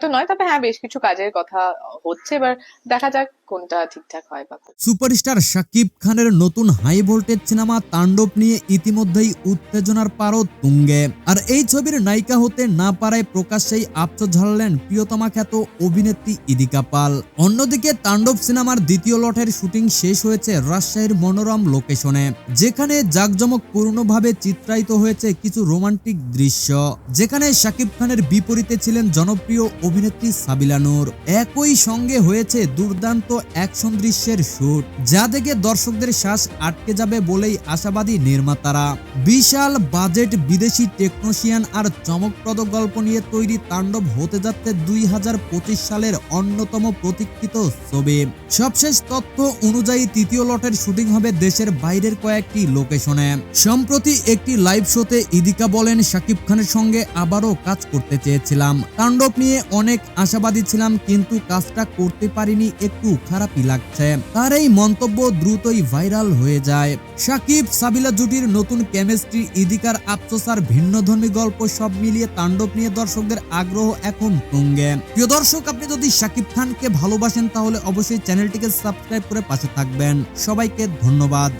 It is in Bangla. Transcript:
তো নয় তবে হ্যাঁ বেশ কিছু কাজের কথা হচ্ছে এবার দেখা যাক কোনটা ঠিকঠাক হয় বা সুপারস্টার শাকিব খানের নতুন হাই ভোল্টেজ সিনেমা তাণ্ডব নিয়ে ইতিমধ্যেই উত্তেজনার পারো তুঙ্গে। আর এই ছবির নায়িকা হতে না পারায় প্রকাশ্যেই আফসোস ঝাড়লেন প্রিয়তমা খ্যাত অভিনেত্রী ইদিকা পাল। অন্যদিকে তাণ্ডব সিনেমার দ্বিতীয় লটের শুটিং শেষ হয়েছে রাজশাহীর মনোরম লোকেশনে, যেখানে জাঁকজমকপূর্ণভাবে চিত্রায়িত হয়েছে কিছু রোমান্টিক দৃশ্য। যেখানে শাকিব খানের বিপরীতে ছিলেন জনপ্রিয় অভিনেত্রী সাবিলা নূর। একই সঙ্গে হয়েছে দুর্দান্ত অ্যাকশন দৃশ্যের শুট যা দেখে দর্শকদের শ্বাস আটকে যাবে বলেই আশাবাদী নির্মাতারা। বিশাল বাজেট বিদেশি টেকনোশিয়ান আর চমকপ্রদ গল্প নিয়ে তৈরি তাণ্ডব হতে যাচ্ছে দুই হাজার পঁচিশ সালের অন্যতম প্রতীক্ষিত ছবি। সবশেষ তথ্য অনুযায়ী তৃতীয় লটের শুটিং হবে দেশের বাইরের কয়েকটি লোকেশনে। সম্প্রতি একটি লাইভ শোতে ইদিকা বলেন, শাকিব খানের সঙ্গে আবারও কাজ করতে চেয়েছিলাম। তাণ্ডব নিয়ে অনেক আশাবাদী ছিলাম, কিন্তু কাজটা করতে পারিনি একটু খারাপই লাগছে। তার এই মন্তব্য দ্রুতই ভাইরাল হয়ে যায়। সাকিব সাবিলা জুটির নতুন কেমিস্ট্রি, ইদিকার আফসোসার ভিন্নধর্মী গল্প সব মিলিয়ে তাণ্ডব নিয়ে দর্শকদের আগ্রহ এখন তুঙ্গে। প্রিয় দর্শক, আপনি যদি সাকিব খানকে ভালোবাসেন, তাহলে অবশ্যই চ্যানেলটিকে সাবস্ক্রাইব করে পাশে থাকবেন। সবাইকে ধন্যবাদ।